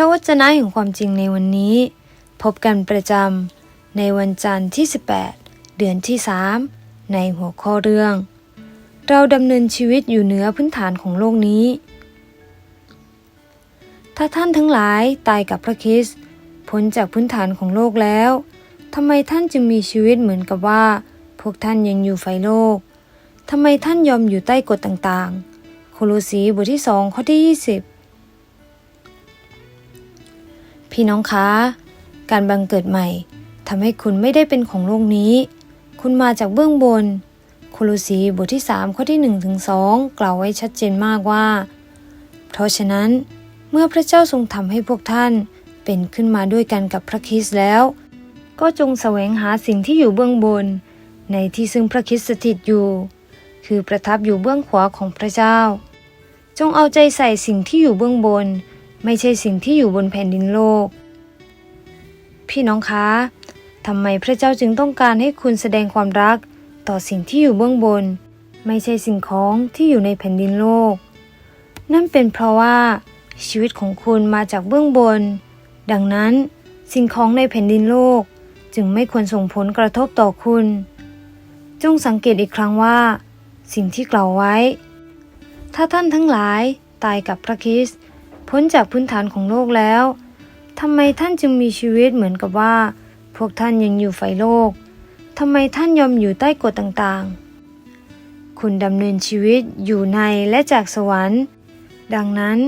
ระวจนะแห่งความจริงในวันนี้ พบกันประจำในวันจันทร์ที่ 18 เดือนที่ 3 ในหัวข้อเรื่อง เราดำเนินชีวิตอยู่เหนือพื้นฐานของโลกนี้ ถ้าท่านทั้งหลายตายกับพระคริสต์พ้นจากพื้นฐานของโลกแล้วทำไมท่านจึงมีชีวิตเหมือนกับว่า พวกท่านยังอยู่ไฟโลกทำไมท่านยอมอยู่ใต้กฎต่างๆ โคโลสีบทที่สองข้อที่ 20 พี่น้องคะ การบังเกิดใหม่ทำให้คุณไม่ได้เป็นของโลกนี้ คุณมาจากเบื้องบนโคลสีบทที่ 3 ข้อที่1ถึง2กล่าวไว้ชัดเจนมากว่า เพราะฉะนั้น เมื่อพระเจ้าทรงทำให้พวกท่านเป็นขึ้นมาด้วยกันกับพระคริสต์แล้ว ก็จงแสวงหาสิ่งที่อยู่เบื้องบน ในที่ซึ่งพระคริสต์สถิตอยู่ คือประทับอยู่เบื้องขวาของพระเจ้า จงเอาใจใส่สิ่งที่อยู่เบื้องบน ไม่ใช่สิ่งที่อยู่บนแผ่นดินโลก พี่น้องคะทำไมพระเจ้าจึงต้องการให้คุณแสดงความรักต่อสิ่งที่อยู่เบื้องบน ไม่ใช่สิ่งของที่อยู่ในแผ่นดินโลก นั่นเป็นเพราะว่าชีวิตของคุณมาจากเบื้องบน ดังนั้นสิ่งของในแผ่นดินโลกจึงไม่ควรส่งผลกระทบต่อคุณ จงสังเกตอีกครั้งว่า สิ่งที่กล่าวไว้ ถ้าท่านทั้งหลายตายกับพระคริสต์ พ้นจากพื้นฐานของโลกแล้วทำไมท่านจึงมีชีวิตเหมือนกับว่า พวกท่านยังอยู่ไฟโลกทำไมท่านยอมอยู่ใต้กฎต่างๆ คุณดำเนินชีวิตอยู่ในและจากสวรรค์ ดังนั้น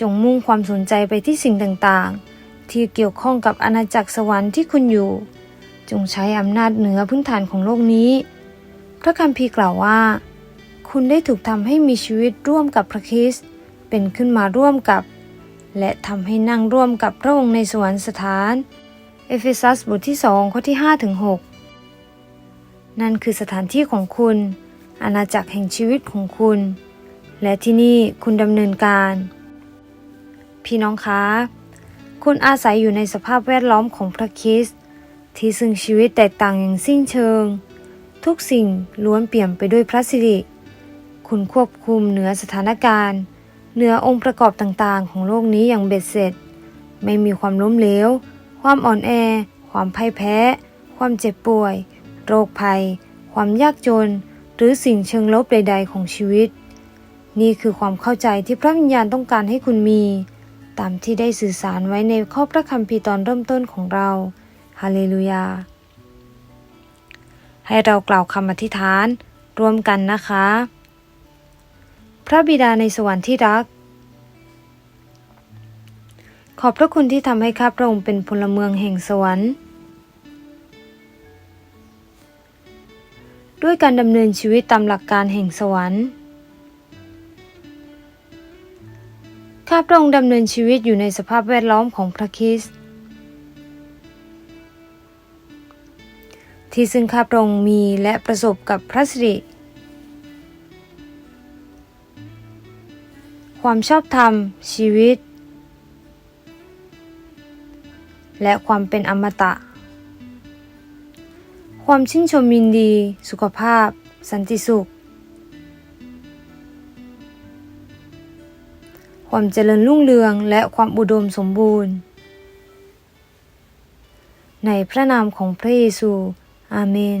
จงมุ่งความสนใจไปที่สิ่งต่างๆ ที่เกี่ยวข้องกับอาณาจักรสวรรค์ที่คุณอยู่ จงใช้อำนาจเหนือพื้นฐานของโลกนี้ พระคัมภีร์กล่าวว่า คุณได้ถูกทำให้มีชีวิตร่วมกับพระคริสต์เป็นขึ้นมาร่วมกับ และทำให้นั่งร่วมกับพระองค์ในสวรรคสถาน เอเฟซัสบทที่2ข้อที่5ถึง6นั่นคือสถานที่ของคุณ อาณาจักรแห่งชีวิตของคุณ และที่นี่คุณดำเนินการ พี่น้องคะ คุณอาศัยอยู่ในสภาพแวดล้อมของพระคริสต์ที่ซึ่งชีวิตแตกต่างอย่างสิ้นเชิง ทุกสิ่งล้วนเปี่ยมไปด้วยพระสิริ คุณควบคุมเหนือสถานการณ์ เหนือองค์ประกอบต่างๆ ของโลกนี้อย่างเบ็ดเสร็จ ไม่มีความล้มเหลว ความอ่อนแอ ความพ่ายแพ้ ความเจ็บป่วย โรคภัย ความยากจน หรือสิ่งเชิงลบใด ๆ ของชีวิต นี่คือความเข้าใจที่พระวิญญาณต้องการให้คุณมี ตามที่ได้สื่อสารไว้ในข้อพระคัมภีร์ตอนเริ่มต้นของเรา ฮาเลลูยา ให้เรากล่าวคำอธิษฐานร่วมกันนะคะ พระบิดาในสวรรค์ที่รัก ขอบพระคุณที่ทำให้ข้าพระองค์เป็นพลเมืองแห่งสวรรค์ ด้วยการดำเนินชีวิตตามหลักการแห่งสวรรค์ ข้าพระองค์ดำเนินชีวิตอยู่ในสภาพแวดล้อมของพระคริสต์ที่ซึ่งข้าพระองค์มีและประสบกับพระสิริ ความชอบธรรม ชีวิต และความเป็นอมตะ ความชื่นชมยินดี สุขภาพ สันติสุข ความเจริญรุ่งเรืองและความอุดมสมบูรณ์ ในพระนามของพระเยซู อาเมน